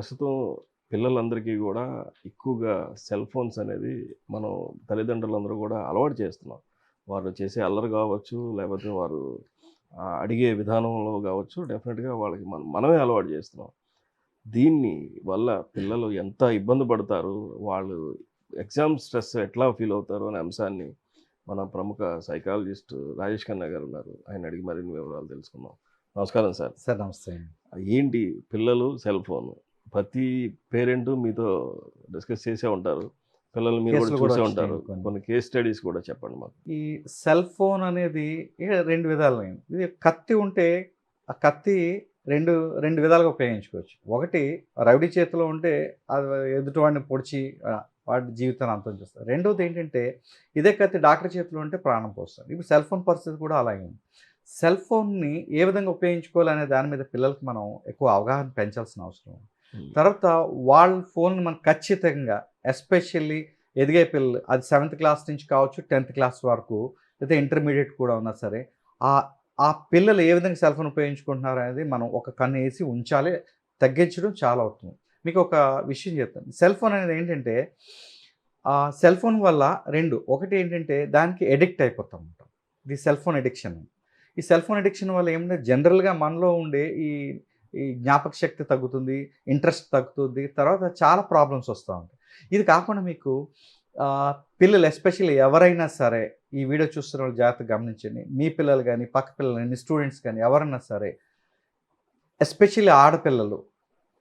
ప్రస్తుతం పిల్లలందరికీ కూడా ఎక్కువగా సెల్ ఫోన్స్ అనేది మనం తల్లిదండ్రులందరూ కూడా అలవాటు చేస్తున్నాం. వారు చేసే అల్లరి కావచ్చు లేకపోతే వారు అడిగే విధానంలో కావచ్చు డెఫినెట్గా వాళ్ళకి మనం మనమే అలవాటు చేస్తున్నాం. దీన్ని వల్ల పిల్లలు ఎంత ఇబ్బంది పడతారు వాళ్ళు ఎగ్జామ్ స్ట్రెస్ ఎట్లా ఫీల్ అవుతారు అనే అంశాన్ని మన ప్రముఖ సైకాలజిస్ట్ రాజేష్ ఖన్నా గారు ఉన్నారు. ఆయన అడిగి మరిన్ని వివరాలు తెలుసుకుందాం. నమస్కారం సార్. సార్ నమస్తే ఏంటి పిల్లలు సెల్ ఫోన్? ప్రతి పేరెంట్ మీతో డిస్కస్ చేసే ఉంటారు. పిల్లలు మీరు కూడా చూసే ఉంటారు. కొన్ని. కేస్ స్టడీస్ కూడా చెప్పండి మాకు. ఈ సెల్ ఫోన్ అనేది రెండు విధాలు ఇది కత్తి ఉంటే ఆ కత్తి రెండు రెండు విధాలుగా ఉపయోగించుకోవచ్చు. ఒకటి రౌడీ చేతిలో ఉంటే అది ఎదుటి వాడిని పొడిచి వాడి జీవితాన్ని అంతం చేస్తారు రెండవది ఏంటంటే ఇదే కత్తి డాక్టర్ చేతిలో ఉంటే ప్రాణం పోస్తారు ఇప్పుడు సెల్ ఫోన్ పరిస్థితి కూడా అలాగే ఉంది. సెల్ ఫోన్ని ఏ విధంగా ఉపయోగించుకోవాలనే దాని మీద పిల్లలకి మనం ఎక్కువ అవగాహన పెంచాల్సిన అవసరం ఉంది. తర్వాత వాళ్ళ ఫోన్ మనం ఖచ్చితంగా ఎస్పెషల్లీ ఎదిగే పిల్లలు అది సెవెంత్ క్లాస్ నుంచి కావచ్చు టెన్త్ క్లాస్ వరకు లేదా ఇంటర్మీడియట్ కూడా ఉన్నా సరే ఆ ఆ పిల్లలు ఏ విధంగా సెల్ ఫోన్ ఉపయోగించుకుంటున్నారు అనేది మనం ఒక కన్ను వేసి ఉంచాలి తగ్గించడం చాలా అవుతుంది మీకు ఒక విషయం చెప్తాను. సెల్ ఫోన్ అనేది ఏంటంటే ఆ సెల్ ఫోన్ వల్ల రెండు ఒకటి ఏంటంటే దానికి ఎడిక్ట్ అయిపోతాం ఉంటాం ఇది సెల్ ఫోన్ ఎడిక్షన్ ఈ సెల్ ఫోన్ ఎడిక్షన్ వల్ల ఏమంటే జనరల్గా మనలో ఉండే ఈ ఈ జ్ఞాపక శక్తి తగ్గుతుంది ఇంట్రెస్ట్ తగ్గుతుంది తర్వాత చాలా ప్రాబ్లమ్స్ వస్తూ ఉంటాయి. ఇది కాకుండా మీకు పిల్లలు ఎస్పెషల్లీ ఎవరైనా సరే ఈ వీడియో చూస్తున్న వాళ్ళు జాగ్రత్తగా గమనించండి. మీ పిల్లలు కానీ పక్క పిల్లలు కానీ స్టూడెంట్స్ కానీ ఎవరైనా సరే ఎస్పెషల్లీ ఆడపిల్లలు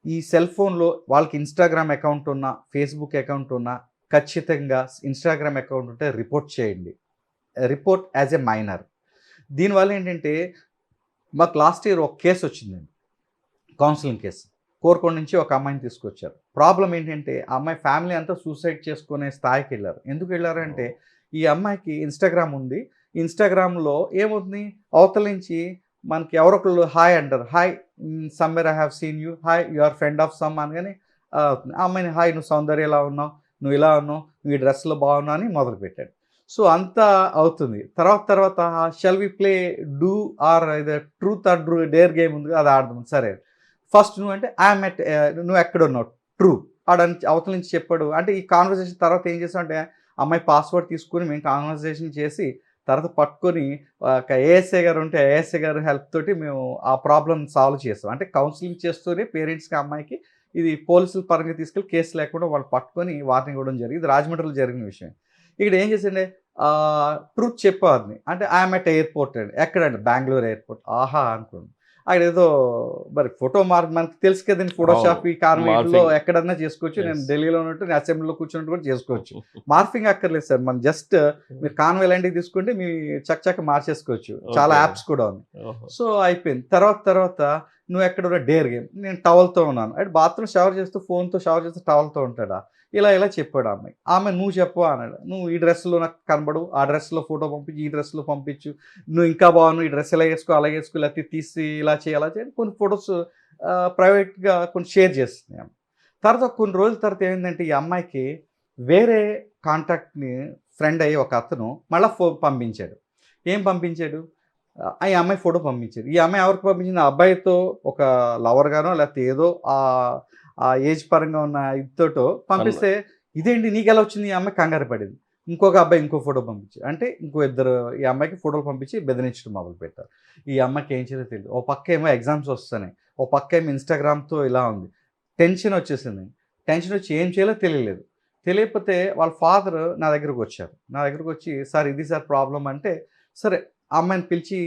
ఈ సెల్ ఫోన్లో వాళ్ళకి ఇన్స్టాగ్రామ్ అకౌంట్ ఉన్నా ఫేస్బుక్ అకౌంట్ ఉన్నా ఖచ్చితంగా ఇన్స్టాగ్రామ్ అకౌంట్ ఉంటే రిపోర్ట్ చేయండి. Report as a minor. దీనివల్ల ఏంటంటే మాకు లాస్ట్ ఇయర్ ఒక కేసు వచ్చిందండి. కౌన్సిలింగ్ కేసు కోరుకొండ నుంచి ఒక అమ్మాయిని తీసుకొచ్చారు. ప్రాబ్లం ఏంటంటే ఆ అమ్మాయి ఫ్యామిలీ అంతా సూసైడ్ చేసుకునే స్థాయికి వెళ్ళారు. ఎందుకు వెళ్ళారంటే ఈ అమ్మాయికి ఇన్స్టాగ్రామ్ ఉంది. ఇన్స్టాగ్రామ్లో ఏమవుతుంది? అవతల నుంచి మనకి ఎవరొకళ్ళు హాయ్ అంటారు. Hi somewhere I have seen you hi you are friend of some అనగానే ఆ అవుతుంది. ఆ అమ్మాయిని హాయ్ నువ్వు సౌందర్య ఎలా ఉన్నావు? నువ్వు ఇలా ఉన్నావు? నువ్వు ఈ డ్రెస్లో బాగున్నావు? అని మొదలు పెట్టాడు సో అంతా అవుతుంది. తర్వాత తర్వాత shall we play do or ఇది truth or drew dare game ఉంది అది ఆడదాం. సరే. ఫస్ట్ నువ్వు అంటే ఐఎమ్ ఎట్ uh, నువ్వు ఎక్కడ ఉన్నావు? ట్రూ ఆడని అవతల నుంచి చెప్పాడు. అంటే ఈ కాన్వర్సేషన్ తర్వాత ఏం చేసావు అంటే అమ్మాయి పాస్వర్డ్ తీసుకుని మేము కాన్వర్సేషన్ చేసి తర్వాత పట్టుకొని ఒక ఏఎస్ఏ గారు ఉంటే ఏఎస్ఏ గారు హెల్ప్ తోటి మేము ఆ ప్రాబ్లం సాల్వ్ చేస్తాం అంటే కౌన్సిలింగ్ చేస్తూనే పేరెంట్స్కి అమ్మాయికి ఇది పోలీసుల పరంగా తీసుకెళ్ళి కేసు లేకుండా వాళ్ళు పట్టుకొని వార్నింగ్ ఇవ్వడం జరిగింది. రాజమండ్రిలో జరిగిన విషయం. ఇక్కడ ఏం చేసిండే ట్రూత్ చెప్పేవారిని అంటే ఐఎమ్ ఎట్ ఎయిర్పోర్ట్ అండి. ఎక్కడండి బెంగళూరు ఎయిర్పోర్ట్. ఆహా అనుకోండి అక్కడ ఏదో మరి ఫోటో మార్ మనకి తెలుసు కదండి ఫోటోషాప్ ఈ Morphing. ఎక్కడన్నా చేసుకోవచ్చు నేను. ఢిల్లీలో ఉన్నట్టు నేను అసెంబ్లీలో కూర్చున్నట్టు కూడా చేసుకోవచ్చు మార్ఫింగ్ అక్కర్లేదు సార్ మనం జస్ట్ మీరు కాన్వే లాంటివి తీసుకుంటే మీ చక్క చక్క మార్చేసుకోవచ్చు చాలా. యాప్స్ కూడా ఉన్నాయి. సో అయిపోయింది తర్వాత తర్వాత నువ్వు ఎక్కడ డేర్ గేమ్. నేను టవల్తో ఉన్నాను. అంటే బాత్రూమ్ షవర్ చేస్తూ ఫోన్తో షవర్ చేస్తూ టవల్తో ఉంటాడా? ఇలా ఇలా చెప్పాడు అమ్మాయి. ఆమె నువ్వు చెప్పు అన్నాడు. నువ్వు ఈ డ్రెస్లో నాకు కనబడు ఆ డ్రెస్లో ఫోటో పంపించు ఈ డ్రెస్లో పంపించు. నువ్వు ఇంకా బాగున్నావు. ఈ డ్రెస్ ఇలా వేసుకో అలా వేసుకో లేకపోతే తీసి ఇలా చేయి అలా చేయాలి కొన్ని ఫొటోస్ ప్రైవేట్గా కొన్ని షేర్ చేస్తుంది ఆమె తర్వాత కొన్ని రోజుల తర్వాత ఏమైందంటే ఈ అమ్మాయికి వేరే కాంటాక్ట్ని ఫ్రెండ్ అయ్యి ఒక అతను మళ్ళీ ఫో పంపించాడు. ఏం పంపించాడు? ఈ అమ్మాయి ఫోటో పంపించారు ఈ అమ్మాయి ఎవరికి పంపించింది? ఆ అబ్బాయితో ఒక లవర్ గానో లేకపోతే ఏదో ఆ ఆ ఏజ్ పరంగా ఉన్న ఇదితోటో పంపిస్తే ఇదేంటి? నీకు ఎలా వచ్చింది? ఈ అమ్మాయి కంగారు పడింది. ఇంకొక అబ్బాయి ఇంకో ఫోటో పంపించారు అంటే ఇంకో ఇద్దరు ఈ అమ్మాయికి ఫోటోలు పంపించి బెదిరించడం మొదలు పెట్టారు ఈ అమ్మాయికి ఏం చేయాలో తెలియదు ఓ పక్క ఏమో ఎగ్జామ్స్ వస్తున్నాయి. ఓ పక్క ఏమో ఇన్స్టాగ్రామ్తో ఇలా ఉంది. టెన్షన్ వచ్చేసింది. టెన్షన్ వచ్చి ఏం చేయాలో తెలియలేదు. తెలియకపోతే వాళ్ళ ఫాదర్ నా దగ్గరకు వచ్చారు. నా దగ్గరకు వచ్చి సార్ ఇది సార్ ప్రాబ్లం అంటే సరే ఆ అమ్మాయిని పిలిచి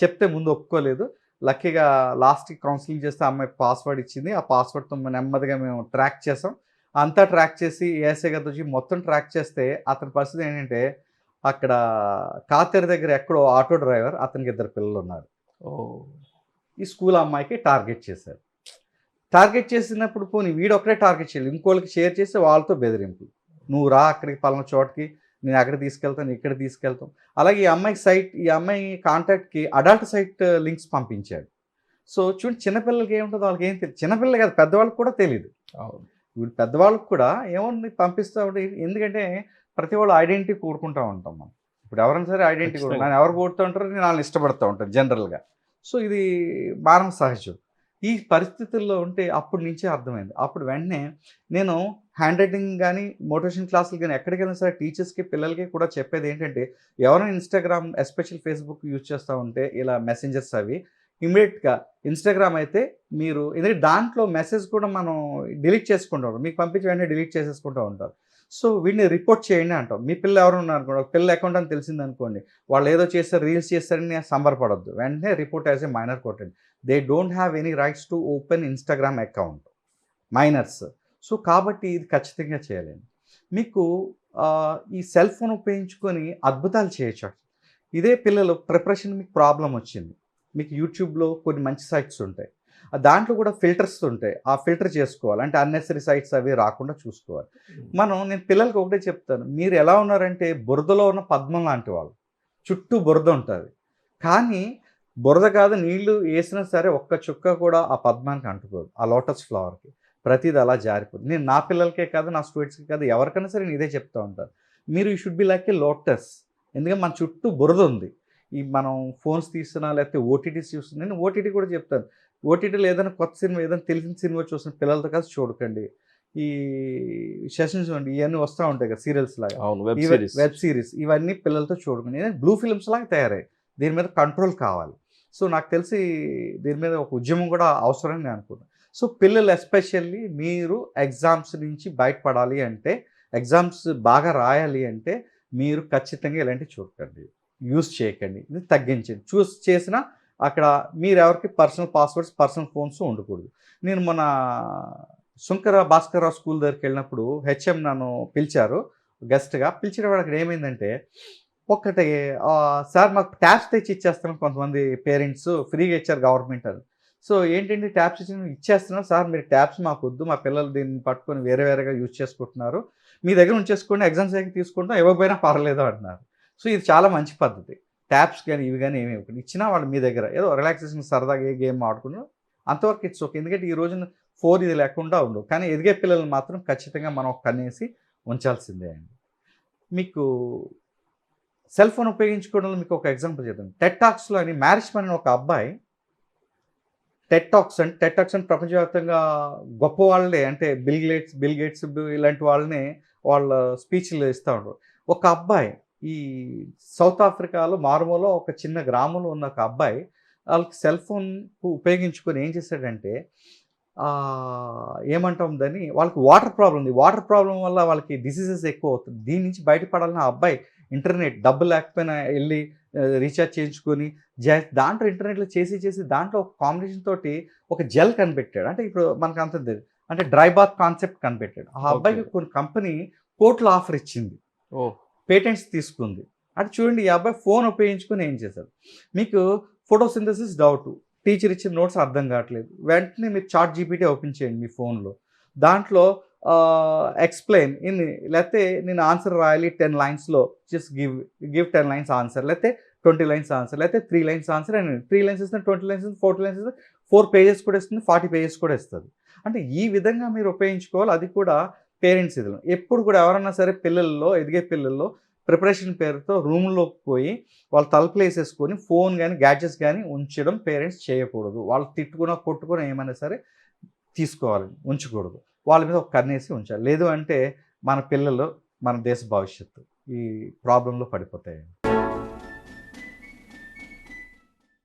చెప్తే ముందు ఒప్పుకోలేదు. లక్కీగా లాస్ట్కి కౌన్సిలింగ్ చేస్తే అమ్మాయి పాస్వర్డ్ ఇచ్చింది. ఆ పాస్వర్డ్తో నెమ్మదిగా మేము ట్రాక్ చేసాం. అంతా ట్రాక్ చేసి ఏఎస్ఐ గారితో వచ్చి మొత్తం ట్రాక్ చేస్తే అతని పరిస్థితి ఏంటంటే అక్కడ కాతేరు దగ్గర ఎక్కడో ఆటో డ్రైవర్ అతనికి ఇద్దరు పిల్లలు ఉన్నారు. ఓ. ఈ స్కూల్ అమ్మాయికి టార్గెట్ చేశారు. టార్గెట్ చేసినప్పుడు పోనీ వీడు ఒకటే టార్గెట్ చేయాలి ఇంకోళ్ళకి షేర్ చేసి వాళ్ళతో బెదిరింపు నువ్వు రా అక్కడికి పలానా చోటకి నేను అక్కడ తీసుకెళ్తాను ఇక్కడ తీసుకెళ్తాం అలాగే ఈ అమ్మాయి సైట్ ఈ అమ్మాయి కాంటాక్ట్కి అడల్ట్ సైట్ లింక్స్ పంపించాడు. సో చూడండి చిన్నపిల్లలకి ఏముంటుందో వాళ్ళకి ఏం తెలియదు చిన్నపిల్లలు కాదు పెద్దవాళ్ళకి కూడా తెలియదు అవును. వీళ్ళు పెద్దవాళ్ళకి కూడా ఏముంది పంపిస్తూ ఉంటే ఎందుకంటే ప్రతి వాళ్ళు ఐడెంటిటీ కోరుకుంటూ ఉంటాం మనం. ఇప్పుడు ఎవరైనా సరే ఐడెంటిటీ. నన్ను ఎవరు కోరుతూ ఉంటారో. నేను వాళ్ళని ఇష్టపడుతూ ఉంటాను జనరల్గా. సో ఇది మానవ సహజం. ఈ పరిస్థితుల్లో ఉంటే అప్పటి నుంచే అర్థమైంది. అప్పుడు వెంటనే నేను హ్యాండ్ రైటింగ్ కానీ మోటివేషన్ క్లాసులు కానీ ఎక్కడికి వెళ్ళినా సరే టీచర్స్కి పిల్లలకి కూడా చెప్పేది ఏంటంటే ఎవరైనా ఇన్స్టాగ్రామ్ ఎస్పెషల్ ఫేస్బుక్ యూజ్ చేస్తూ ఉంటే ఇలా మెసెంజర్స్ అవి ఇమీడియట్గా ఇన్స్టాగ్రామ్ అయితే మీరు ఎందుకంటే దాంట్లో మెసేజ్ కూడా మనం డిలీట్ చేసుకుంటూ ఉంటాం. మీకు పంపించి వెంటనే డిలీట్ చేసేసుకుంటూ ఉంటారు. సో వీడిని రిపోర్ట్ చేయండి అంటాం. మీ పిల్లలు ఎవరు ఉన్నారు అనుకోండి ఒక పిల్ల అకౌంట్ అని తెలిసింది అనుకోండి వాళ్ళు ఏదో చేస్తారు రీల్స్ చేస్తారని సంబరపడద్దు. వెంటనే రిపోర్ట్ యాజ్ ఏ మైనర్ కొట్టండి they don't have any rights to open Instagram account minors so కాబట్టి ఇది ఖచ్చితంగా చేయలేండి మీకు ఈ సెల్ ఫోన్ ఉపయోగించుకొని అద్భుతాలు చేయొచ్చు. ఇదే పిల్లలు ప్రిపరేషన్ మీకు ప్రాబ్లం వచ్చింది. మీకు యూట్యూబ్లో కొన్ని మంచి సైట్స్ ఉంటాయి. దాంట్లో కూడా ఫిల్టర్స్ ఉంటాయి. ఆ ఫిల్టర్ చేసుకోవాలి. అంటే అన్నెసరీ సైట్స్ అవి రాకుండా చూసుకోవాలి. మనం నేను పిల్లలకి ఒకటే చెప్తాను. మీరు ఎలా ఉన్నారంటే బురదలో ఉన్న పద్మం లాంటి వాళ్ళు. చుట్టూ బురద ఉంటుంది. కానీ బురద కాదు నీళ్ళు వేసినా సరే ఒక్క చుక్క కూడా ఆ పద్మానికి అంటుకోదు ఆ లోటస్ ఫ్లవర్కి. ప్రతిది అలా జారిపోతుంది నేను నా పిల్లలకే కాదు నా స్టూడెంట్స్కి కాదు ఎవరికైనా సరే నేను ఇదే చెప్తా ఉంటాను మీరు you should be like a lotus. ఎందుకంటే మన చుట్టూ బురద ఉంది. ఈ మనం ఫోన్స్ తీస్తున్నా లేకపోతే ఓటీటీస్ చూస్తున్నా నేను ఓటీటీ కూడా చెప్తాను. ఓటీటీలో ఏదైనా కొత్త సినిమా ఏదైనా తెలిసిన సినిమా చూసిన పిల్లలతో కలిసి చూడకండి. ఈ సెషన్స్ చూడండి ఇవన్నీ వస్తూ ఉంటాయి కదా సీరియల్స్ లాగా. Web series. ఇవన్నీ పిల్లలతో చూడకండి. బ్లూ ఫిల్మ్స్ లాగా తయారయ్యాయి. దీని మీద కంట్రోల్ కావాలి. సో నాకు తెలిసి దీని మీద ఒక ఉద్యమం కూడా అవసరం నేను అనుకున్నాను సో పిల్లలు ఎస్పెషల్లీ మీరు ఎగ్జామ్స్ నుంచి బయటపడాలి అంటే ఎగ్జామ్స్ బాగా రాయాలి అంటే మీరు ఖచ్చితంగా ఇలాంటివి చూడకండి. యూస్ చేయకండి. ఇది తగ్గించండి. చూస్ చేసినా అక్కడ మీరు ఎవరికి పర్సనల్ పాస్వర్డ్స్ పర్సనల్ ఫోన్స్ ఉండకూడదు. నేను మన శంకర భాస్కర్రావు స్కూల్ దగ్గరికి వెళ్ళినప్పుడు హెచ్ఎం నన్ను పిలిచారు గెస్ట్గా. పిలిచిన వాడు అక్కడ ఏమైందంటే ఒకటి సార్ మాకు ట్యాబ్స్ తెచ్చి ఇచ్చేస్తున్నాం కొంతమంది పేరెంట్స్ ఫ్రీగా ఇచ్చారు గవర్నమెంట్ అని సో ఏంటంటే ట్యాబ్స్ ఇచ్చి ఇచ్చేస్తున్నాం సార్ మీరు ట్యాబ్స్ మాకు వద్దు మా పిల్లలు దీన్ని పట్టుకొని వేరే వేరేగా యూజ్ చేసుకుంటున్నారు. మీ దగ్గర ఉంచేసుకోండి ఎగ్జామ్స్ దగ్గర తీసుకుంటాం ఇవ్వకపోయినా పర్లేదు అంటున్నారు. సో ఇది చాలా మంచి పద్ధతి. ట్యాబ్స్ కానీ ఇవి కానీ ఏమి ఇవ్వకండి. ఇచ్చినా వాళ్ళు మీ దగ్గర ఏదో రిలాక్సేషన్ సరదాగా ఏ గేమ్ ఆడుకున్నారు అంతవరకు ఇట్స్ ఓకే. ఎందుకంటే ఈ రోజున ఫోర్ ఇది లేకుండా ఉండవు. కానీ ఎదిగే పిల్లలు మాత్రం ఖచ్చితంగా మనం ఒక ఉంచాల్సిందే అండి. మీకు సెల్ ఫోన్ ఉపయోగించుకోవడంలో మీకు ఒక ఎగ్జాంపుల్ చెప్తాను. టెట్టాక్స్లో అని మ్యారేజ్ అని ఒక అబ్బాయి టెట్టాక్స్ అంటే టెట్ అంటే ప్రపంచవ్యాప్తంగా గొప్ప వాళ్ళే. అంటే బిల్ గేట్స్ బిల్ గేట్స్ ఇలాంటి వాళ్ళని వాళ్ళ స్పీచ్లు ఇస్తూ ఉంటారు. ఒక అబ్బాయి ఈ సౌత్ ఆఫ్రికాలో మారుమూలో ఒక చిన్న గ్రామంలో ఉన్న ఒక అబ్బాయి వాళ్ళకి సెల్ ఫోన్ ఉపయోగించుకొని ఏం చేశాడంటే ఏమంటాం దాన్ని? వాళ్ళకి వాటర్ ప్రాబ్లం ఉంది. వాటర్ ప్రాబ్లం వల్ల వాళ్ళకి డిసీజెస్ ఎక్కువ అవుతుంది. దీని నుంచి బయటపడాలని ఆ అబ్బాయి ఇంటర్నెట్ డబ్బు లేకపోయినా వెళ్ళి రీఛార్జ్ చేయించుకొని జ దాంట్లో ఇంటర్నెట్లో చేసి చేసి దాంట్లో ఒక కాంబినేషన్ తోటి ఒక జెల్ కనిపెట్టాడు. అంటే ఇప్పుడు మనకు అంత. అంటే డ్రై బాత్ కాన్సెప్ట్ కనిపెట్టాడు. ఆ అబ్బాయికి కొన్ని కంపెనీ కోర్టులో ఆఫర్ ఇచ్చింది. ఓ. పేటెంట్స్ తీసుకుంది. అంటే చూడండి ఈ అబ్బాయి ఫోన్ ఉపయోగించుకొని ఏం చేశారు మీకు ఫోటోసింథసిస్ డౌట్. టీచర్ ఇచ్చిన నోట్స్ అర్థం కావట్లేదు. వెంటనే మీరు చాట్ జీపీటీ ఓపెన్ చేయండి మీ ఫోన్లో. దాంట్లో ఎక్స్ప్లెయిన్ ఇన్ లేకపోతే నేను ఆన్సర్ రాయాలి టెన్ లైన్స్లో just give give ten lines answer లేకపోతే ట్వంటీ లైన్స్ ఆన్సర్ లేకపోతే three lines answer and three lines ఇస్తుంది ట్వంటీ లైన్స్ ఇస్తుంది ఫోర్టీ లైన్స్ ఇస్తుంది. ఫోర్ పేజెస్ కూడా ఇస్తుంది ఫార్టీ పేజెస్ కూడా ఇస్తుంది. అంటే ఈ విధంగా మీరు ఉపయోగించుకోవాలి. అది కూడా పేరెంట్స్ ఇదిలో ఎప్పుడు కూడా ఎవరన్నా సరే పిల్లల్లో ఎదిగే పిల్లల్లో ప్రిపరేషన్ పేరుతో రూమ్లోకి పోయి వాళ్ళు తలుపులు వేసేసుకొని ఫోన్ కానీ గ్యాడ్జెట్స్ కానీ ఉంచడం పేరెంట్స్ చేయకూడదు. వాళ్ళు తిట్టుకున్నా కొట్టుకున్నా ఏమైనా సరే తీసుకోవాలి ఉంచకూడదు. వాళ్ళ మీద ఒక కన్నేసి ఉంచాలి. లేదు అంటే మన పిల్లలు మన దేశ భవిష్యత్తు ఈ ప్రాబ్లంలో పడిపోతాయండి.